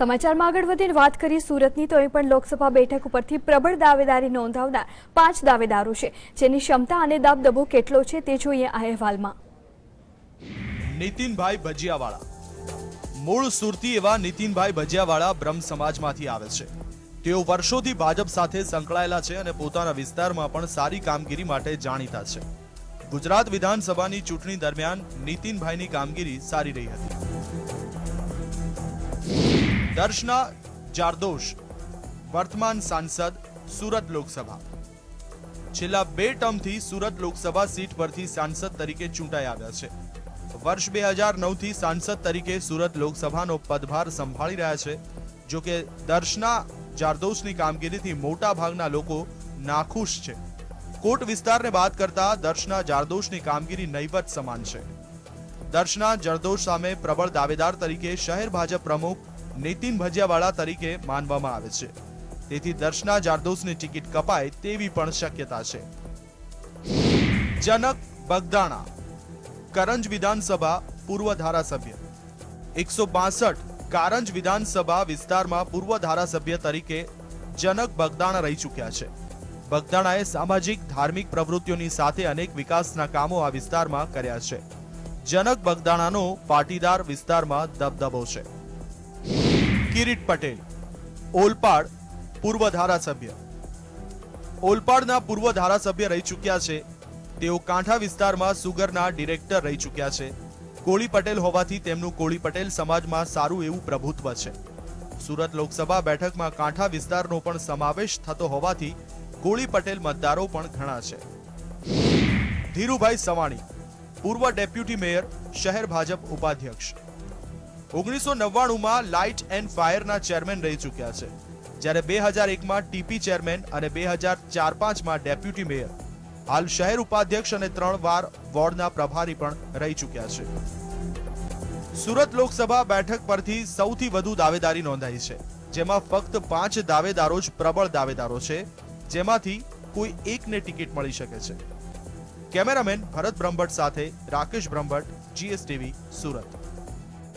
સમાચારમાં આગળ વધીને વાત કરીએ સુરતની, તો અહીં પણ લોકસભા બેઠક ઉપરથી પ્રબળ દાવેદારી નોંધાવનાર પાંચ દાવેદારો છે. જેની ક્ષમતા અને દબદબો કેટલો છે તે જોઈએ આ અહેવાલમાં. નીતિનભાઈ ભજીયાવાળા. મૂળ સુરતી એવા નીતિનભાઈ ભજીયાવાળા બ્રહ્મ સમાજમાંથી આવે છે. તેઓ વર્ષોથી ભાજપ સાથે સંકળાયેલા છે અને પોતાના વિસ્તારમાં પણ સારી કામગીરી માટે જાણીતા છે. ગુજરાત વિધાનસભાની ચૂંટણી દરમિયાન નીતિનભાઈની કામગીરી સારી રહી હતી. દર્શના જારદોશ, વર્તમાન સાંસદ, સુરત લોકસભા. છેલ્લા બે ટર્મથી સુરત લોકસભા સીટ પરથી સાંસદ તરીકે ચૂંટાઈ આવ્યા છે. વર્ષ બે હજાર નવથી સાંસદ તરીકે સુરત લોકસભાનો પદભાર સંભાળી રહ્યા છે જો કે દર્શના જારદોશની કામગીરીથી મોટા ભાગના લોકો નાખુશ છે. કોટ વિસ્તારને બાદ કરતા દર્શના જારદોશની કામગીરી નહીવત સમાન છે. દર્શના જરદોશ સામે પ્રબળ દાવેદાર તરીકે શહેર ભાજપ પ્રમુખ નીતિન ભજીયાવાળા તરીકે માનવામાં આવે છે. તેથી દર્શના જારદોશની ટિકિટ કપાય તેવી પણ શક્યતા છે. જનક બગદાણા, કરંજ વિધાનસભા પૂર્વ ધારાસભ્ય. એકસો બાસઠ કારંજ વિધાનસભા વિસ્તારમાં પૂર્વ ધારાસભ્ય તરીકે જનક બગદાણા રહી ચૂક્યા છે. બગદાણાએ સામાજિક, ધાર્મિક પ્રવૃત્તિઓની સાથે અનેક વિકાસના કામો આ વિસ્તારમાં કર્યા છે. જનક બગદાણાનો પાટીદાર વિસ્તારમાં દબદબો છે. કિરીટ પટેલ, ઓલપાડ પૂર્વ ધારાસભ્ય. ઓલપાડના પૂર્વ ધારાસભ્ય રહી ચૂક્યા છે. તેઓ કાંઠા વિસ્તારમાં સુગરના ડિરેક્ટર રહી ચૂક્યા છે. કોળી પટેલ હોવાથી તેમનું કોળી પટેલ સમાજમાં સારું એવું પ્રભુત્વ છે. સુરત લોકસભા બેઠકમાં કાંઠા વિસ્તારનો પણ સમાવેશ થતો હોવાથી કોળી પટેલ મતદારો પણ ઘણા છે. ધીરુભાઈ સવાણી, પૂર્વ ડેપ્યુટી મેયર, શહેર ભાજપ ઉપાધ્યક્ષ. ઓગણીસો નવ્વાણુંમાં લાઇટ એન્ડ ફાયરના ચેરમેન રહી ચૂક્યા છે. જ્યારે બે હજાર એકમાં ટીપી ચેરમેન અને બે હજાર ચાર પાંચમાં ડેપ્યુટી મેયર. હાલ શહેર ઉપાધ્યક્ષ અને ત્રણ વાર વોર્ડના પ્રભારી પણ રહી ચૂક્યા છે. સુરત લોકસભા બેઠક પરથી સૌથી વધુ દાવેદારી નોંધાઈ છે, જેમાં ફક્ત પાંચ દાવેદારો જ પ્રબળ દાવેદારો છે, જેમાંથી કોઈ એકને ટિકિટ મળી શકે છે. કેમેરામેન ભરત બ્રહ્મભટ્ટ સાથે રાકેશ બ્રહ્મભટ્ટ, જીએસટીવી, સુરત.